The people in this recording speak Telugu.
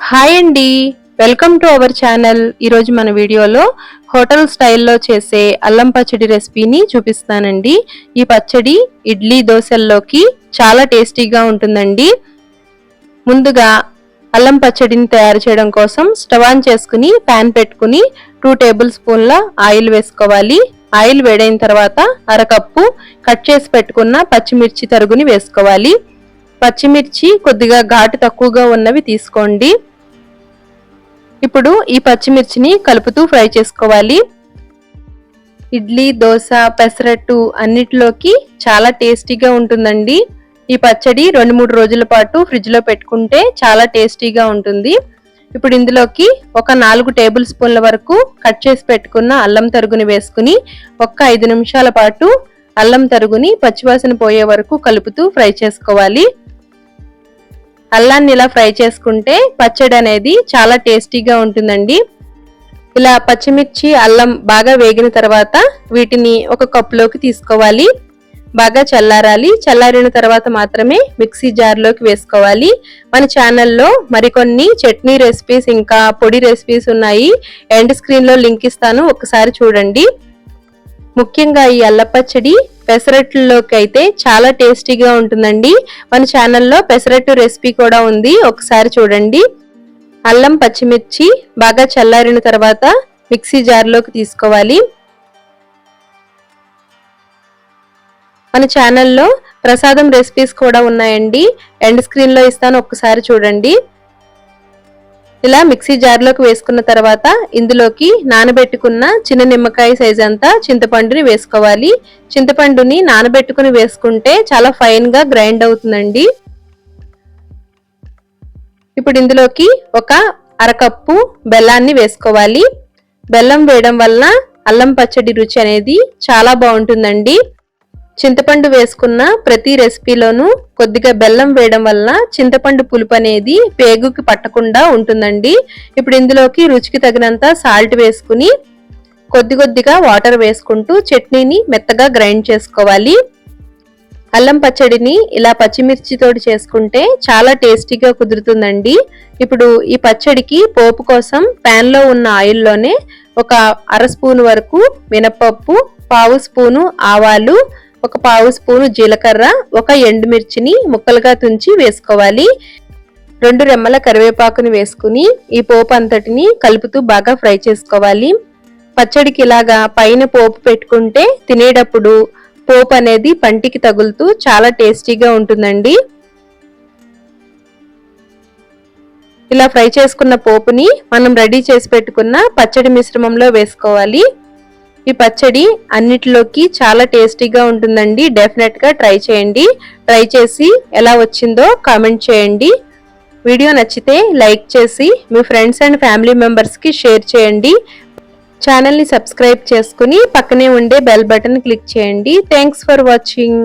హాయ్ అండి. Welcome to our channel. ఈరోజు మన వీడియోలో హోటల్ స్టైల్లో చేసే అల్లం పచ్చడి రెసిపీని చూపిస్తానండి. ఈ పచ్చడి ఇడ్లీ దోశల్లోకి చాలా టేస్టీగా ఉంటుందండి. ముందుగా అల్లం పచ్చడిని తయారు చేయడం కోసం స్టవ్ ఆన్ చేసుకుని ప్యాన్ పెట్టుకుని టూ టేబుల్ స్పూన్ల ఆయిల్ వేసుకోవాలి. ఆయిల్ వేడైన తర్వాత అరకప్పు కట్ చేసి పెట్టుకున్న పచ్చిమిర్చి తరుగుని వేసుకోవాలి. పచ్చిమిర్చి కొద్దిగా ఘాటు తక్కువగా ఉన్నవి తీసుకోండి. ఇప్పుడు ఈ పచ్చిమిర్చిని కలుపుతూ ఫ్రై చేసుకోవాలి. ఇడ్లీ దోశ పెసరట్టు అన్నిటిలోకి చాలా టేస్టీగా ఉంటుందండి. ఈ పచ్చడి రెండు మూడు రోజుల పాటు ఫ్రిడ్జ్లో పెట్టుకుంటే చాలా టేస్టీగా ఉంటుంది. ఇప్పుడు ఇందులోకి ఒక నాలుగు టేబుల్ స్పూన్ల వరకు కట్ చేసి పెట్టుకున్న అల్లం తరుగుని వేసుకుని ఒక్క ఐదు నిమిషాల పాటు అల్లం తరుగుని పచ్చివాసన పోయే వరకు కలుపుతూ ఫ్రై చేసుకోవాలి. అల్లాన్ని ఇలా ఫ్రై చేసుకుంటే పచ్చడి అనేది చాలా టేస్టీగా ఉంటుందండి. ఇలా పచ్చిమిర్చి అల్లం బాగా వేగిన తర్వాత వీటిని ఒక కప్పులోకి తీసుకోవాలి. బాగా చల్లారాలి. చల్లారిన తర్వాత మాత్రమే మిక్సీ జార్లోకి వేసుకోవాలి. మన ఛానల్లో మరికొన్ని చట్నీ రెసిపీస్ ఇంకా పొడి రెసిపీస్ ఉన్నాయి. ఎండ్ స్క్రీన్లో లింక్ ఇస్తాను. ఒకసారి చూడండి. ముఖ్యంగా ఈ అల్లపచ్చడి పెసరట్లలోకి అయితే చాలా టేస్టీగా ఉంటుందండి. మన ఛానల్లో పెసరట్టు రెసిపీ కూడా ఉంది. ఒకసారి చూడండి. అల్లం పచ్చిమిర్చి బాగా చల్లారిన తర్వాత మిక్సీ జార్లోకి తీసుకోవాలి. మన ఛానల్లో ప్రసాదం రెసిపీస్ కూడా ఉన్నాయండి. ఎండ్ స్క్రీన్లో ఇస్తాను. ఒక్కసారి చూడండి. ఇలా మిక్సీ జార్లోకి వేసుకున్న తర్వాత ఇందులోకి నానబెట్టుకున్న చిన్న నిమ్మకాయ సైజ్ అంతా చింతపండుని వేసుకోవాలి. చింతపండుని నానబెట్టుకుని వేసుకుంటే చాలా ఫైన్గా గ్రైండ్ అవుతుందండి. ఇప్పుడు ఇందులోకి ఒక అరకప్పు బెల్లాన్ని వేసుకోవాలి. బెల్లం వేయడం వలన అల్లం పచ్చడి రుచి అనేది చాలా బాగుంటుందండి. చింతపండు వేసుకున్న ప్రతి రెసిపీలోనూ కొద్దిగా బెల్లం వేయడం వలన చింతపండు పులుపు అనేది పేగుకి పట్టకుండా ఉంటుందండి. ఇప్పుడు ఇందులోకి రుచికి తగినంత సాల్ట్ వేసుకుని కొద్ది కొద్దిగా వాటర్ వేసుకుంటూ చట్నీని మెత్తగా గ్రైండ్ చేసుకోవాలి. అల్లం పచ్చడిని ఇలా పచ్చిమిర్చితోటి చేసుకుంటే చాలా టేస్టీగా కుదురుతుందండి. ఇప్పుడు ఈ పచ్చడికి పోపు కోసం ప్యాన్లో ఉన్న ఆయిల్లోనే ఒక అర స్పూన్ వరకు మినపప్పు పావు స్పూను ఆవాలు ఒక పావు స్పూను జీలకర్ర ఒక ఎండుమిర్చిని ముక్కలుగా తుంచి వేసుకోవాలి. రెండు రెమ్మల కరివేపాకుని వేసుకుని ఈ పోపు అంతటిని కలుపుతూ బాగా ఫ్రై చేసుకోవాలి. పచ్చడికి ఇలాగా పైన పోపు పెట్టుకుంటే తినేటప్పుడు పోపు అనేది పంటికి తగులుతూ చాలా టేస్టీగా ఉంటుందండి. ఇలా ఫ్రై చేసుకున్న పోపుని మనం రెడీ చేసి పెట్టుకున్న పచ్చడి మిశ్రమంలో వేసుకోవాలి. ఈ పచ్చడి అన్నిటిలోకి చాలా టేస్టీగా ఉంటుందండి. డెఫినెట్గా ట్రై చేయండి. ట్రై చేసి ఎలా వచ్చిందో కామెంట్ చేయండి. వీడియో నచ్చితే లైక్ చేసి మీ ఫ్రెండ్స్ అండ్ ఫ్యామిలీ మెంబర్స్కి షేర్ చేయండి. ఛానల్ని సబ్స్క్రైబ్ చేసుకుని పక్కనే ఉండే బెల్ బటన్ క్లిక్ చేయండి. Thanks for watching